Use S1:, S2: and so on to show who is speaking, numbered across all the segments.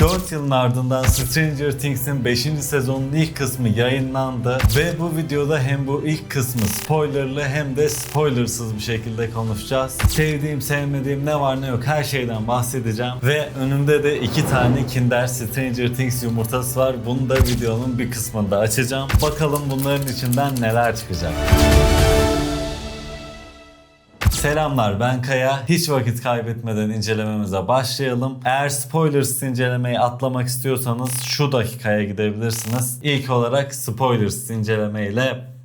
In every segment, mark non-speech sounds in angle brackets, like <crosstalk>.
S1: 4 yılın ardından Stranger Things'in 5. sezonun ilk kısmı yayınlandı ve bu videoda hem bu ilk kısmı spoilerlı hem de spoilersız bir şekilde konuşacağız. Sevdiğim, sevmediğim ne var ne yok her şeyden bahsedeceğim ve önümde de iki tane Kinder Stranger Things yumurtası var. Bunu da videonun bir kısmında açacağım. Bakalım bunların içinden neler çıkacak. Selamlar ben Kaya. Hiç vakit kaybetmeden incelememize başlayalım. Eğer spoilers incelemeyi atlamak istiyorsanız şu dakikaya gidebilirsiniz. İlk olarak spoilers inceleme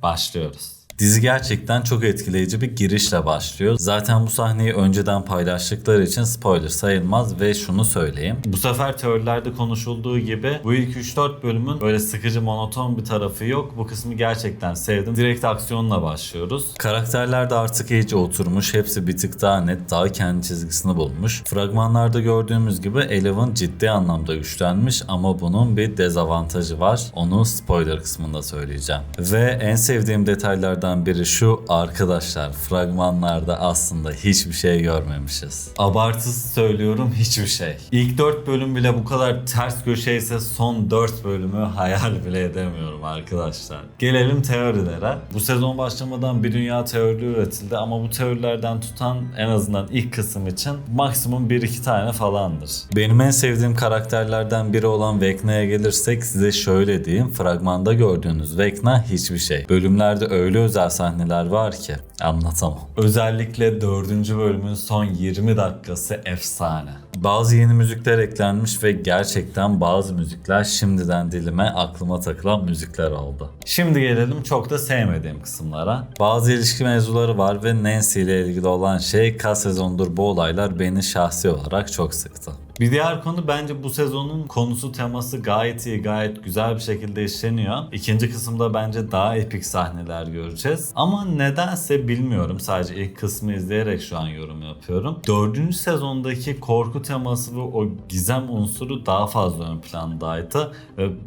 S1: başlıyoruz. Dizi gerçekten çok etkileyici bir girişle başlıyor. Zaten bu sahneyi önceden paylaştıkları için spoiler sayılmaz ve şunu söyleyeyim. Bu sefer teorilerde konuşulduğu gibi bu ilk 3-4 bölümün böyle sıkıcı monoton bir tarafı yok. Bu kısmı gerçekten sevdim. Direkt aksiyonla başlıyoruz. Karakterler de artık iyice oturmuş. Hepsi bir tık daha net, daha kendi çizgisini bulmuş. Fragmanlarda gördüğümüz gibi Eleven ciddi anlamda güçlenmiş ama bunun bir dezavantajı var. Onu spoiler kısmında söyleyeceğim. Ve en sevdiğim detaylardan biri şu arkadaşlar fragmanlarda aslında hiçbir şey görmemişiz. Abartısız söylüyorum hiçbir şey. İlk 4 bölüm bile bu kadar ters köşeyse son 4 bölümü hayal bile edemiyorum arkadaşlar. Gelelim teorilere. Bu sezon başlamadan bir dünya teori üretildi ama bu teorilerden tutan en azından ilk kısım için maksimum 1-2 tane falandır. Benim en sevdiğim karakterlerden biri olan Vecna'ya gelirsek size şöyle diyeyim. Fragmanda gördüğünüz Vecna hiçbir şey. Bölümlerde öyle özel sahneler var ki anlatamam. Özellikle 4. bölümün son 20 dakikası efsane. Bazı yeni müzikler eklenmiş ve gerçekten bazı müzikler şimdiden dilime aklıma takılan müzikler oldu. Şimdi gelelim çok da sevmediğim kısımlara. Bazı ilişki mevzuları var ve Nancy ile ilgili olan şey kaç sezondur bu olaylar beni şahsi olarak çok sıktı. Bir diğer konu bence bu sezonun konusu teması gayet iyi, gayet güzel bir şekilde işleniyor. İkinci kısımda bence daha epik sahneler göreceğiz. Ama nedense bilmiyorum. Sadece ilk kısmı izleyerek şu an yorum yapıyorum. Dördüncü sezondaki korku teması ve o gizem unsuru daha fazla ön plandaydı.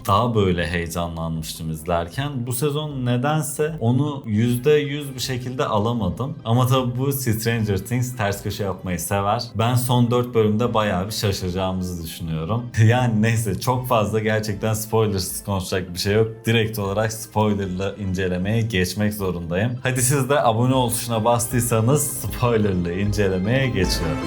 S1: Daha böyle heyecanlanmıştım izlerken. Bu sezon nedense onu %100 bir şekilde alamadım. Ama tabi bu Stranger Things ters köşe yapmayı sever. Ben son 4 bölümde bayağı bir şaşıracağımızı düşünüyorum. <laughs> Yani neyse çok fazla gerçekten spoilersız konuşacak bir şey yok. Direkt olarak spoilerlı incelemeye geçmek zorundayım. Hadi siz de abone ol tuşuna bastıysanız spoilerlı incelemeye geçiyorum.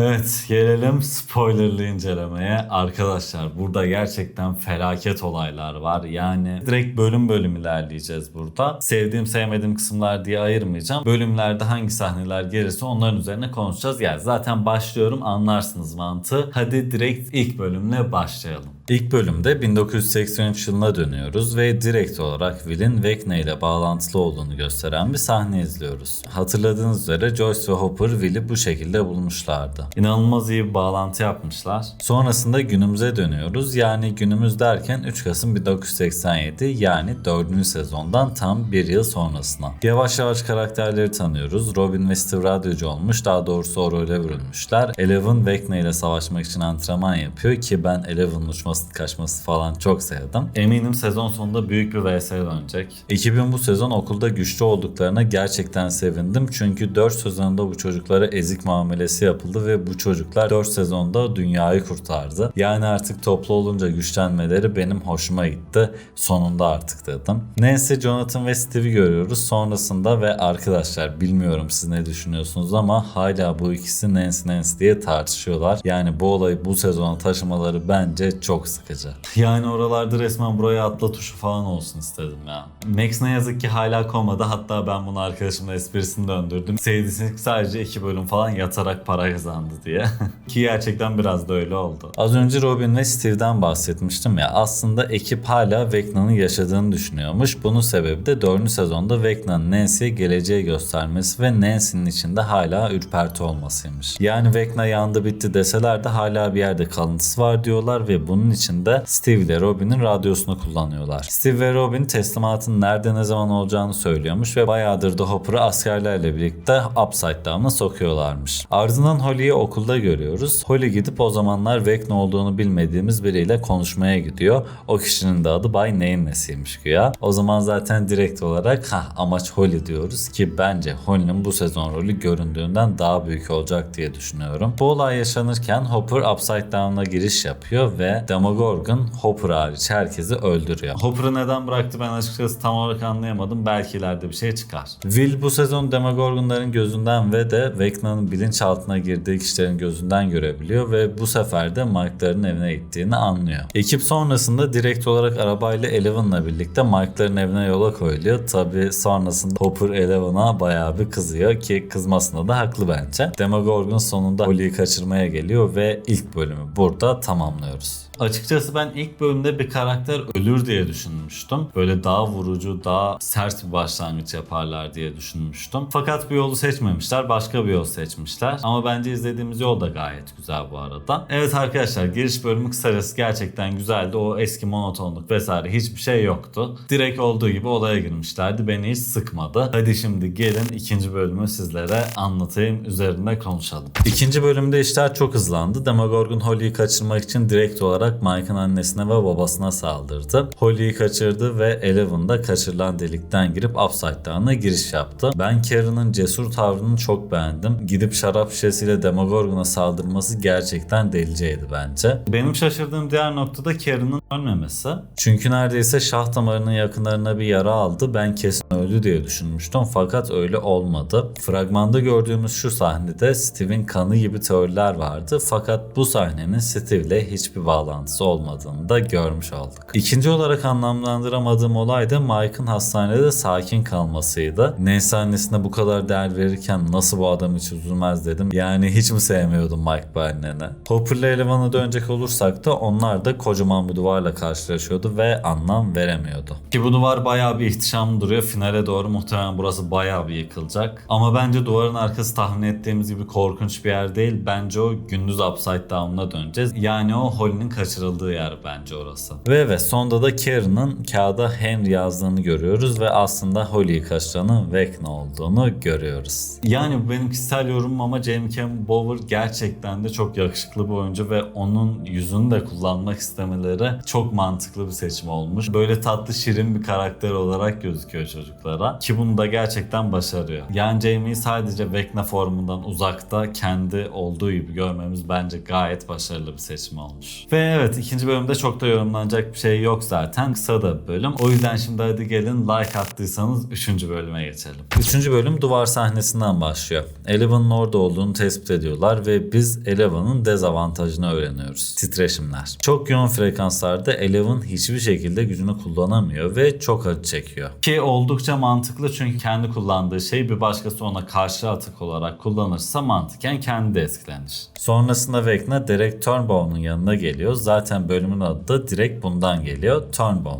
S1: Evet gelelim spoilerlı incelemeye. Arkadaşlar burada gerçekten felaket olaylar var. Yani direkt bölüm bölüm ilerleyeceğiz burada. Sevdiğim sevmediğim kısımlar diye ayırmayacağım. Bölümlerde hangi sahneler gelirse onların üzerine konuşacağız. Yani zaten başlıyorum anlarsınız mantığı. Hadi direkt ilk bölümle başlayalım. İlk bölümde 1983 yılına dönüyoruz ve direkt olarak Will'in Vecna ile bağlantılı olduğunu gösteren bir sahne izliyoruz. Hatırladığınız üzere Joyce ve Hopper Will'i bu şekilde bulmuşlardı. İnanılmaz iyi bir bağlantı yapmışlar. Sonrasında günümüze dönüyoruz. Yani günümüz derken 3 Kasım 1987 yani 4. sezondan tam bir yıl sonrasına. Yavaş yavaş karakterleri tanıyoruz. Robin ve Steve radyocu olmuş. Daha doğrusu o role bürünmüşler. Eleven Vecna ile savaşmak için antrenman yapıyor ki ben Eleven'ın uçması kaçması falan çok sevdim. Eminim sezon sonunda büyük bir vs dönecek. Ekibin bu sezon okulda güçlü olduklarına gerçekten sevindim. Çünkü 4 sezonda bu çocuklara ezik muamelesi yapıldı ve bu çocuklar 4 sezonda dünyayı kurtardı. Yani artık toplu olunca güçlenmeleri benim hoşuma gitti. Sonunda artık dedim. Nancy, Jonathan ve Steve'i görüyoruz. Sonrasında ve arkadaşlar bilmiyorum siz ne düşünüyorsunuz ama hala bu ikisi Nancy Nancy diye tartışıyorlar. Yani bu olayı bu sezona taşımaları bence çok sıkıcı. <laughs> Yani oralarda resmen buraya atla tuşu falan olsun istedim ya. Max ne yazık ki hala komada. Hatta ben bunu arkadaşımla esprisini döndürdüm. Sevdisini sadece iki bölüm falan yatarak para kazandı diye. <laughs> ki gerçekten biraz da öyle oldu. Az önce Robin ve Steve'den bahsetmiştim ya. Aslında ekip hala Vecna'nın yaşadığını düşünüyormuş. Bunun sebebi de 4. sezonda Vecna'nın Nancy'ye geleceği göstermesi ve Nancy'nin içinde hala ürperti olmasıymış. Yani Vecna yandı bitti deseler de hala bir yerde kalıntısı var diyorlar ve bunun Bunun için de Steve ile Robin'in radyosunu kullanıyorlar. Steve ve Robin teslimatın nerede ne zaman olacağını söylüyormuş ve bayağıdır da Hopper'ı askerlerle birlikte Upside Down'a sokuyorlarmış. Ardından Holly'yi okulda görüyoruz. Holly gidip o zamanlar Vecna olduğunu bilmediğimiz biriyle konuşmaya gidiyor. O kişinin de adı Bay Neyin Nesi'ymiş güya. O zaman zaten direkt olarak ha amaç Holly diyoruz ki bence Holly'nin bu sezon rolü göründüğünden daha büyük olacak diye düşünüyorum. Bu olay yaşanırken Hopper Upside Down'a giriş yapıyor ve Demogorgon Hopper hariç herkesi öldürüyor. Hopper'ı neden bıraktı ben açıkçası tam olarak anlayamadım. Belki ileride bir şey çıkar. Will bu sezon Demogorgon'ların gözünden ve de Vecna'nın bilinçaltına girdiği kişilerin gözünden görebiliyor ve bu sefer de Mike'ların evine gittiğini anlıyor. Ekip sonrasında direkt olarak arabayla Eleven'la birlikte Mike'ların evine yola koyuluyor. Tabi sonrasında Hopper Eleven'a bayağı bir kızıyor ki kızmasına da haklı bence. Demogorgon sonunda Holly'yi kaçırmaya geliyor ve ilk bölümü burada tamamlıyoruz. Açıkçası ben ilk bölümde bir karakter ölür diye düşünmüştüm. Böyle daha vurucu, daha sert bir başlangıç yaparlar diye düşünmüştüm. Fakat bu yolu seçmemişler, başka bir yol seçmişler. Ama bence izlediğimiz yol da gayet güzel bu arada. Evet arkadaşlar giriş bölümü kısacası gerçekten güzeldi. O eski monotonluk vesaire hiçbir şey yoktu. Direkt olduğu gibi olaya girmişlerdi. Beni hiç sıkmadı. Hadi şimdi gelin ikinci bölümü sizlere anlatayım, üzerinde konuşalım. İkinci bölümde işler çok hızlandı. Demogorgon Holly'yi kaçırmak için direkt olarak Mike'ın annesine ve babasına saldırdı. Holly'yi kaçırdı ve Eleven da kaçırılan delikten girip Upside Down'a giriş yaptı. Ben Karen'ın cesur tavrını çok beğendim. Gidip şarap şişesiyle Demogorgon'a saldırması gerçekten deliceydi bence. Benim şaşırdığım diğer nokta da Karen'ın ölmemesi. Çünkü neredeyse şah damarının yakınlarına bir yara aldı. Ben kesin öldü diye düşünmüştüm fakat öyle olmadı. Fragmanda gördüğümüz şu sahnede Steve'in kanı gibi teoriler vardı fakat bu sahnenin Steve'le hiçbir bağlantısı olmadığını da görmüş olduk. İkinci olarak anlamlandıramadığım olay da Mike'ın hastanede sakin kalmasıydı. Neyse annesine bu kadar değer verirken nasıl bu adam hiç üzülmez dedim. Yani hiç mi sevmiyordum Mike bu annene? Hopper'la Eleven'a dönecek olursak da onlar da kocaman bir duvarla karşılaşıyordu ve anlam veremiyordu. Ki bu duvar bayağı bir ihtişamlı duruyor. Finale doğru muhtemelen burası bayağı bir yıkılacak. Ama bence duvarın arkası tahmin ettiğimiz gibi korkunç bir yer değil. Bence o gündüz Upside Down'a döneceğiz. Yani o Holly'nin kaçırıldığı yer bence orası. Ve evet sonda da Karen'ın kağıda Henry yazdığını görüyoruz ve aslında Holly'yi kaçıranın Vecna olduğunu görüyoruz. Yani benim kişisel yorumum ama Jamie Campbell Bower gerçekten de çok yakışıklı bir oyuncu ve onun yüzünü de kullanmak istemeleri çok mantıklı bir seçim olmuş. Böyle tatlı şirin bir karakter olarak gözüküyor çocuklara ki bunu da gerçekten başarıyor. Yani Jamie'yi sadece Vecna formundan uzakta kendi olduğu gibi görmemiz bence gayet başarılı bir seçim olmuş. Ve evet ikinci bölümde çok da yorumlanacak bir şey yok zaten. Kısa da bölüm. O yüzden şimdi hadi gelin like attıysanız 3. bölüme geçelim. 3. bölüm duvar sahnesinden başlıyor. Eleven'ın orada olduğunu tespit ediyorlar ve biz Eleven'ın dezavantajını öğreniyoruz. Titreşimler. Çok yoğun frekanslarda Eleven hiçbir şekilde gücünü kullanamıyor ve çok acı çekiyor. Ki oldukça mantıklı çünkü kendi kullandığı şey bir başkası ona karşı atık olarak kullanırsa mantıken kendi etkilenir. Sonrasında Vecna Derek Turnbow'un yanına geliyor. Zaten bölümün adı da direkt bundan geliyor.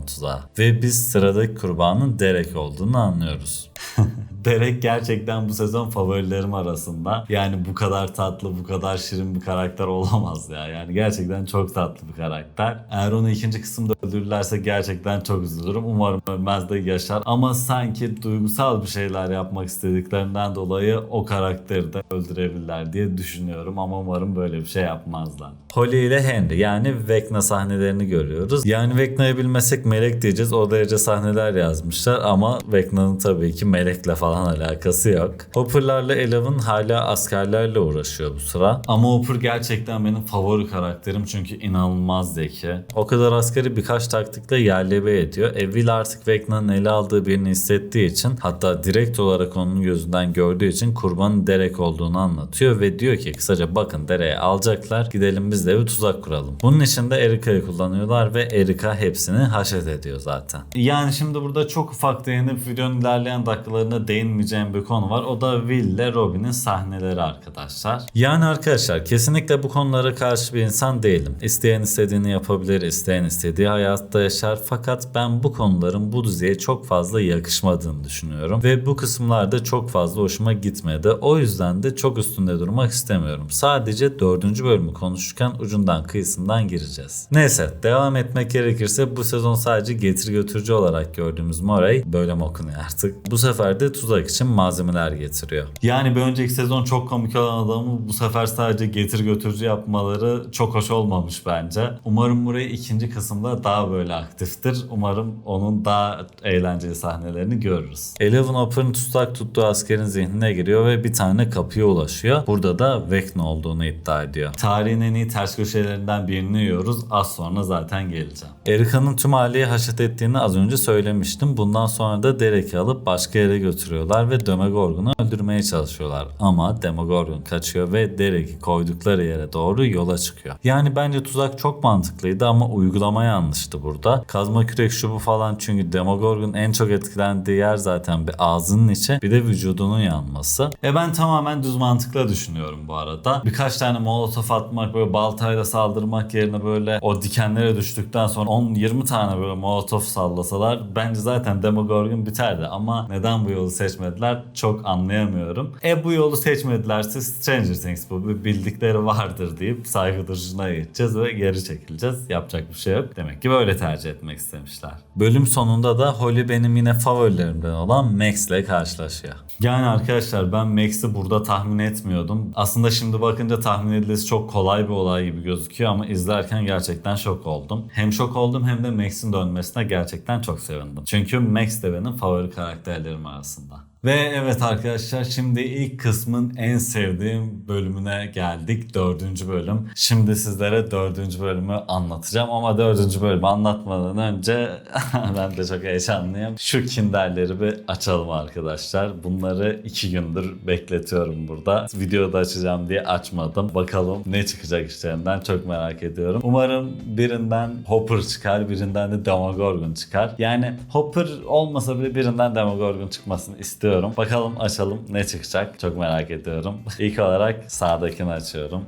S1: Tuzağı. Ve biz sıradaki kurbanın Derek olduğunu anlıyoruz. <laughs> Derek gerçekten bu sezon favorilerim arasında. Yani bu kadar tatlı, bu kadar şirin bir karakter olamaz ya. Yani gerçekten çok tatlı bir karakter. Eğer onu ikinci kısımda öldürürlerse gerçekten çok üzülürüm. Umarım ölmez de yaşar. Ama sanki duygusal bir şeyler yapmak istediklerinden dolayı o karakteri de öldürebilirler diye düşünüyorum. Ama umarım böyle bir şey yapmazlar. Holly ile Henry yani Vecna sahnelerini görüyoruz. Yani Vecna'yı bilmesek melek diyeceğiz. O derece sahneler yazmışlar ama Vecna'nın tabii ki melekle falan alakası yok. Hopper'larla Eleven hala askerlerle uğraşıyor bu sıra. Ama Hopper gerçekten benim favori karakterim çünkü inanılmaz zeki. O kadar askeri birkaç taktikle yerlebe ediyor. E, Will artık Vecna'nın ele aldığı birini hissettiği için hatta direkt olarak onun gözünden gördüğü için kurbanın Derek olduğunu anlatıyor ve diyor ki kısaca bakın Derek'i alacaklar gidelim biz de bir tuzak kuralım. Bunun için de Erica'yı kullanıyorlar ve Erica hepsini haşet ediyor zaten. Yani şimdi burada çok ufak değinip videonun ilerleyen dakikalarında değineceğim değinmeyeceğim bir konu var. O da Will ile Robin'in sahneleri arkadaşlar. Yani arkadaşlar kesinlikle bu konulara karşı bir insan değilim. İsteyen istediğini yapabilir, isteyen istediği hayatta yaşar. Fakat ben bu konuların bu diziye çok fazla yakışmadığını düşünüyorum. Ve bu kısımlarda çok fazla hoşuma gitmedi. O yüzden de çok üstünde durmak istemiyorum. Sadece dördüncü bölümü konuşurken ucundan kıyısından gireceğiz. Neyse devam etmek gerekirse bu sezon sadece getir götürücü olarak gördüğümüz Morey böyle mi okunuyor artık? Bu sefer de tuzak için malzemeler getiriyor. Yani bir önceki sezon çok komik olan adamı bu sefer sadece getir götürücü yapmaları çok hoş olmamış bence. Umarım Morey ikinci kısımda daha böyle aktiftir. Umarım onun daha eğlenceli sahnelerini görürüz. Eleven Hopper'ın tutsak tuttuğu askerin zihnine giriyor ve bir tane kapıya ulaşıyor. Burada da Vecna olduğunu iddia ediyor. Tarihin en iyi ters köşelerinden birini yiyoruz. Az sonra zaten geleceğim. Erika'nın tüm aileyi haşet ettiğini az önce söylemiştim. Bundan sonra da Derek'i alıp başka yere götürüyorlar ve Demogorgon'u öldürmeye çalışıyorlar. Ama Demogorgon kaçıyor ve Derek'i koydukları yere doğru yola çıkıyor. Yani bence tuzak çok mantıklıydı ama uygulama yanlıştı burada. Kazma kürek şu bu falan çünkü Demogorgon en çok etkilendiği yer zaten bir ağzının içi bir de vücudunun yanması. E ben tamamen düz mantıkla düşünüyorum bu arada. Birkaç tane molotof atmak böyle baltayla saldırmak yerine böyle o dikenlere düştükten sonra 10-20 tane böyle molotof sallasalar bence zaten Demogorgon biterdi ama neden bu yolu seçmediler çok anlayamıyorum. E bu yolu seçmedilerse Stranger Things bu bildikleri vardır deyip saygı duruşuna geçeceğiz ve geri çekileceğiz. Yapacak bir şey yok. Demek ki böyle tercih etmek istemişler. Bölüm sonunda da Holly benim yine favorilerimden olan Max ile karşılaşıyor. Yani arkadaşlar ben Max'i burada tahmin etmiyordum. Aslında şimdi bakınca tahmin edilmesi çok kolay bir olay gibi gözüküyor ama izlerken gerçekten şok oldum. Hem şok oldum hem de Max'in dönmesine gerçekten çok sevindim. Çünkü Max de benim favori karakterlerim arasında. Ve evet arkadaşlar şimdi ilk kısmın en sevdiğim bölümüne geldik. Dördüncü bölüm. Şimdi sizlere dördüncü bölümü anlatacağım ama dördüncü bölümü anlatmadan önce <laughs> ben de çok heyecanlıyım. Şu kinderleri bir açalım arkadaşlar. Bunları iki gündür bekletiyorum burada. Videoda açacağım diye açmadım. Bakalım ne çıkacak içlerinden çok merak ediyorum. Umarım birinden Hopper çıkar, birinden de Demogorgon çıkar. Yani Hopper olmasa bile birinden Demogorgon çıkmasını istiyorum. Bakalım açalım ne çıkacak. Çok merak ediyorum. İlk olarak sağdakini açıyorum.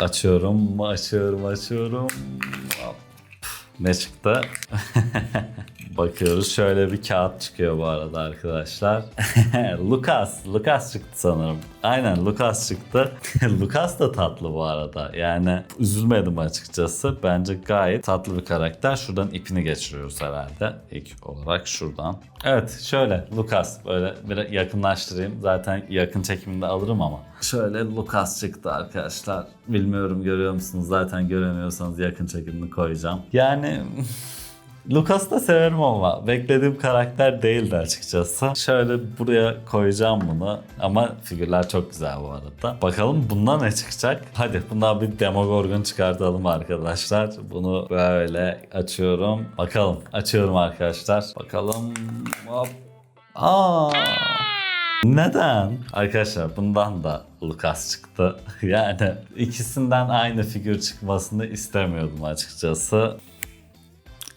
S1: Açıyorum, açıyorum, açıyorum. Ne çıktı? <laughs> Bakıyoruz şöyle bir kağıt çıkıyor bu arada arkadaşlar. <laughs> Lucas, Lucas çıktı sanırım. Aynen Lucas çıktı. <laughs> Lucas da tatlı bu arada. Yani üzülmedim açıkçası. Bence gayet tatlı bir karakter. Şuradan ipini geçiriyoruz herhalde. İlk olarak şuradan. Evet şöyle Lucas böyle bir yakınlaştırayım. Zaten yakın çekiminde alırım ama. Şöyle Lucas çıktı arkadaşlar. Bilmiyorum görüyor musunuz? Zaten göremiyorsanız yakın çekimini koyacağım. Yani <laughs> Lucas'ı da severim ama beklediğim karakter değildi açıkçası. Şöyle buraya koyacağım bunu ama figürler çok güzel bu arada. Bakalım bundan ne çıkacak? Hadi bundan bir Demogorgon çıkartalım arkadaşlar. Bunu böyle açıyorum. Bakalım açıyorum arkadaşlar. Bakalım. Hop. Aa. Neden? Arkadaşlar bundan da Lucas çıktı. <laughs> Yani ikisinden aynı figür çıkmasını istemiyordum açıkçası.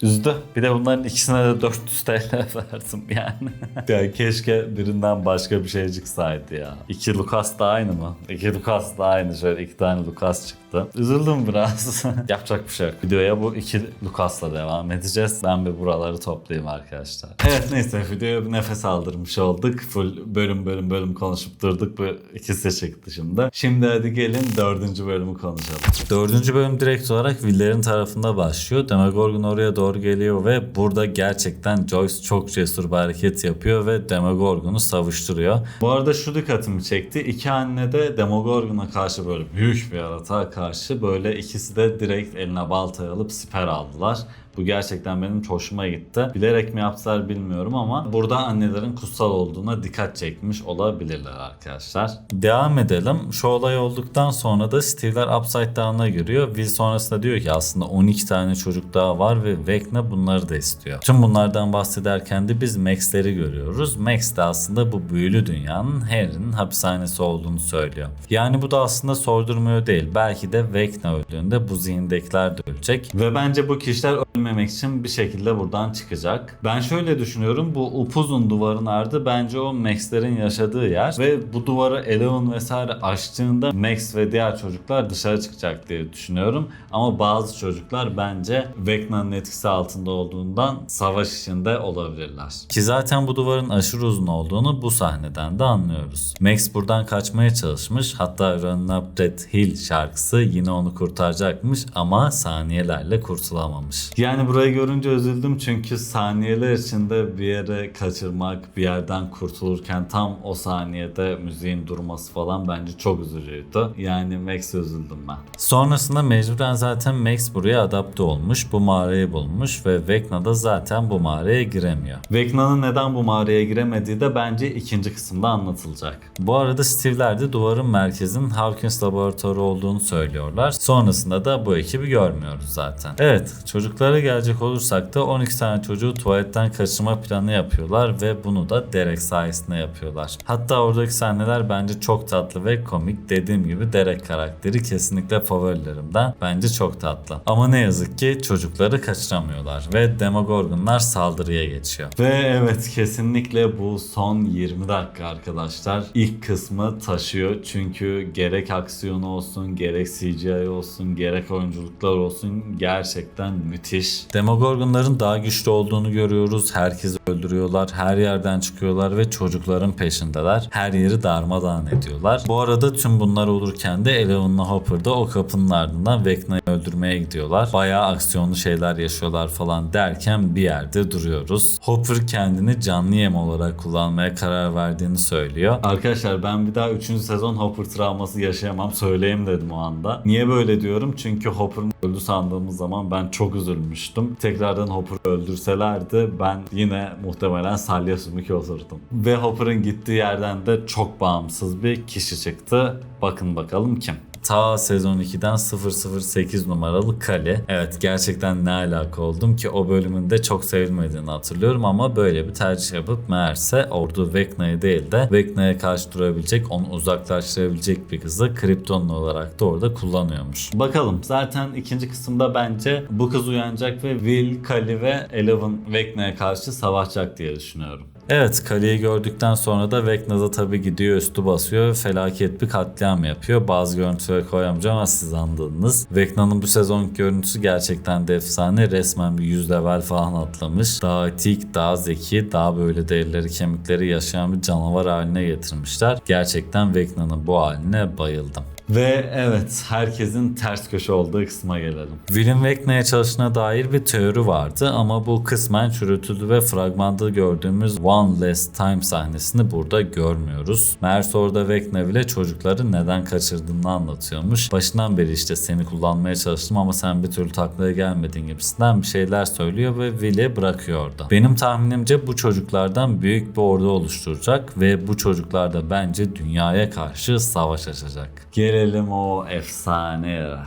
S1: Üzdü. Bir de bunların ikisine de 400 TL <laughs> verdim yani. <laughs> ya keşke birinden başka bir şey çıksaydı ya. İki Lucas da aynı mı? İki Lucas da aynı. Şöyle iki tane Lucas çıktı. Üzüldüm biraz. <laughs> Yapacak bir şey yok. Videoya bu iki Lucas'la devam edeceğiz. Ben bir buraları toplayayım arkadaşlar. Evet neyse videoya bir nefes aldırmış olduk. Full bölüm bölüm bölüm konuşup durduk. Bu ikisi çıktı şimdi. Şimdi hadi gelin dördüncü bölümü konuşalım. Dördüncü bölüm direkt olarak Villerin tarafında başlıyor. Demogorgon oraya doğru geliyor ve burada gerçekten Joyce çok cesur bir hareket yapıyor ve Demogorgon'u savuşturuyor. Bu arada şu dikkatimi çekti. İki anne de Demogorgon'a karşı böyle büyük bir yaratığa karşı böyle ikisi de direkt eline baltayı alıp siper aldılar. Bu gerçekten benim hoşuma gitti. Bilerek mi yaptılar bilmiyorum ama burada annelerin kutsal olduğuna dikkat çekmiş olabilirler arkadaşlar. Devam edelim. Şu olay olduktan sonra da Steve'ler Upside Down'a giriyor. Will sonrasında diyor ki aslında 12 tane çocuk daha var ve Vecna bunları da istiyor. Tüm bunlardan bahsederken de biz Max'leri görüyoruz. Max de aslında bu büyülü dünyanın Harry'nin hapishanesi olduğunu söylüyor. Yani bu da aslında sordurmuyor değil. Belki de Vecna öldüğünde bu zihindekiler de ölecek. Ve bence bu kişiler ölmeye ölmemek için bir şekilde buradan çıkacak. Ben şöyle düşünüyorum. Bu upuzun duvarın ardı bence o Max'lerin yaşadığı yer ve bu duvarı Eleven vesaire açtığında Max ve diğer çocuklar dışarı çıkacak diye düşünüyorum. Ama bazı çocuklar bence Vecna'nın etkisi altında olduğundan savaş içinde olabilirler. Ki zaten bu duvarın aşırı uzun olduğunu bu sahneden de anlıyoruz. Max buradan kaçmaya çalışmış. Hatta Run Up That Hill şarkısı yine onu kurtaracakmış ama saniyelerle kurtulamamış. Yani burayı görünce üzüldüm çünkü saniyeler içinde bir yere kaçırmak, bir yerden kurtulurken tam o saniyede müziğin durması falan bence çok üzücüydü. Yani Max'e üzüldüm ben. Sonrasında mecburen zaten Max buraya adapte olmuş. Bu mağarayı bulmuş ve Vecna da zaten bu mağaraya giremiyor. Vecna'nın neden bu mağaraya giremediği de bence ikinci kısımda anlatılacak. Bu arada Steve'ler de duvarın merkezinin Hawkins laboratuvarı olduğunu söylüyorlar. Sonrasında da bu ekibi görmüyoruz zaten. Evet çocuklara gelecek olursak da 12 tane çocuğu tuvaletten kaçırma planı yapıyorlar ve bunu da Derek sayesinde yapıyorlar. Hatta oradaki sahneler bence çok tatlı ve komik. Dediğim gibi Derek karakteri kesinlikle favorilerimden. Bence çok tatlı. Ama ne yazık ki çocukları kaçıramıyorlar ve Demogorgonlar saldırıya geçiyor. Ve evet kesinlikle bu son 20 dakika arkadaşlar ilk kısmı taşıyor. Çünkü gerek aksiyonu olsun, gerek CGI olsun, gerek oyunculuklar olsun gerçekten müthiş. Demogorgonların daha güçlü olduğunu görüyoruz. Herkesi öldürüyorlar. Her yerden çıkıyorlar ve çocukların peşindeler. Her yeri darmadağın ediyorlar. Bu arada tüm bunlar olurken de Eleven'la Hopper da o kapının ardından Vecna'yı öldürmeye gidiyorlar. Bayağı aksiyonlu şeyler yaşıyorlar falan derken bir yerde duruyoruz. Hopper kendini canlı yem olarak kullanmaya karar verdiğini söylüyor. Arkadaşlar ben bir daha 3. sezon Hopper travması yaşayamam söyleyeyim dedim o anda. Niye böyle diyorum? Çünkü Hopper'ın öldü sandığımız zaman ben çok üzülmüştüm. Tekrardan Hopper'ı öldürselerdi ben yine muhtemelen salya sümük olurdum. Ve Hopper'ın gittiği yerden de çok bağımsız bir kişi çıktı. Bakın bakalım kim? Ta sezon 2'den 008 numaralı Kali. Evet gerçekten ne alaka oldum ki o bölümünde çok sevilmediğini hatırlıyorum ama böyle bir tercih yapıp meğerse ordu Vecna'yı değil de Vecna'ya karşı durabilecek, onu uzaklaştırabilecek bir kızı Kryptonlu olarak da orada kullanıyormuş. Bakalım zaten ikinci kısımda bence bu kız uyanacak ve Will, Kali ve Eleven Vecna'ya karşı savaşacak diye düşünüyorum. Evet Kali'yi gördükten sonra da Vecna'da tabi gidiyor üstü basıyor felaket bir katliam yapıyor. Bazı görüntüleri koyamayacağım ama siz anladınız. Vecna'nın bu sezon görüntüsü gerçekten de efsane. Resmen bir 100 level falan atlamış. Daha etik, daha zeki, daha böyle derileri kemikleri yaşayan bir canavar haline getirmişler. Gerçekten Vecna'nın bu haline bayıldım. Ve evet herkesin ters köşe olduğu kısma gelelim. Will'in Vecna'ya çalıştığına dair bir teori vardı ama bu kısmen çürütüldü ve fragmanda gördüğümüz One Last Time sahnesini burada görmüyoruz. Meğerse orada Vecna bile çocukları neden kaçırdığını anlatıyormuş. Başından beri işte seni kullanmaya çalıştım ama sen bir türlü taklaya gelmedin gibisinden bir şeyler söylüyor ve Will'i bırakıyor orada. Benim tahminimce bu çocuklardan büyük bir ordu oluşturacak ve bu çocuklar da bence dünyaya karşı savaş açacak. Gelelim o efsane era.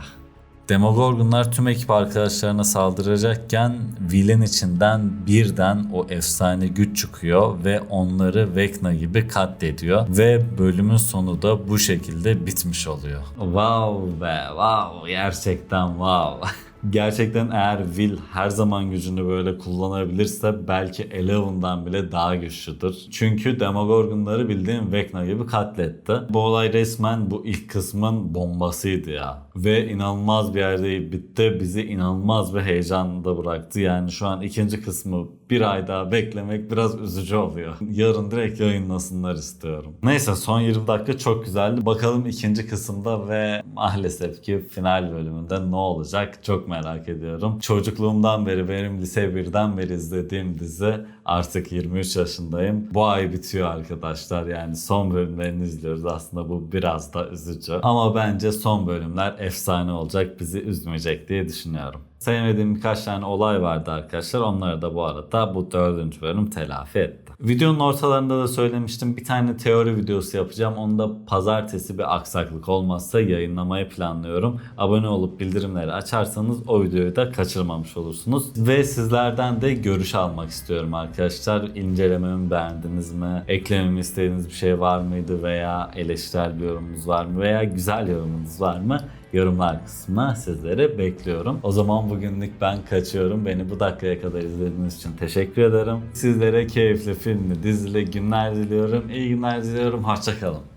S1: Demogorgonlar tüm ekip arkadaşlarına saldıracakken Will'in içinden birden o efsane güç çıkıyor ve onları Vecna gibi katlediyor ve bölümün sonu da bu şekilde bitmiş oluyor. Wow be wow gerçekten wow. <laughs> Gerçekten eğer Will her zaman gücünü böyle kullanabilirse belki Eleven'dan bile daha güçlüdür. Çünkü Demogorgonları bildiğin Vecna gibi katletti. Bu olay resmen bu ilk kısmın bombasıydı ya. Ve inanılmaz bir yerde bitti. Bizi inanılmaz bir heyecanda bıraktı. Yani şu an ikinci kısmı bir ay daha beklemek biraz üzücü oluyor. <laughs> Yarın direkt yayınlasınlar istiyorum. Neyse son 20 dakika çok güzeldi. Bakalım ikinci kısımda ve maalesef ki final bölümünde ne olacak çok merak ediyorum. Çocukluğumdan beri benim lise 1'den beri izlediğim dizi artık 23 yaşındayım. Bu ay bitiyor arkadaşlar yani son bölümlerini izliyoruz. Aslında bu biraz da üzücü. Ama bence son bölümler efsane olacak bizi üzmeyecek diye düşünüyorum. Sevmediğim birkaç tane olay vardı arkadaşlar. Onları da bu arada bu dördüncü bölüm telafi etti. Videonun ortalarında da söylemiştim. Bir tane teori videosu yapacağım. Onu da pazartesi bir aksaklık olmazsa yayınlamayı planlıyorum. Abone olup bildirimleri açarsanız O videoyu da kaçırmamış olursunuz. Ve sizlerden de görüş almak istiyorum arkadaşlar. İncelememi beğendiniz mi? Eklememi istediğiniz bir şey var mıydı? Veya eleştirel bir yorumunuz var mı? Veya güzel yorumunuz var mı? Yorumlar kısmına sizleri bekliyorum. O bugünlük ben kaçıyorum. Beni bu dakikaya kadar izlediğiniz için teşekkür ederim. Sizlere keyifli filmli, dizili günler diliyorum. İyi günler diliyorum. Hoşçakalın.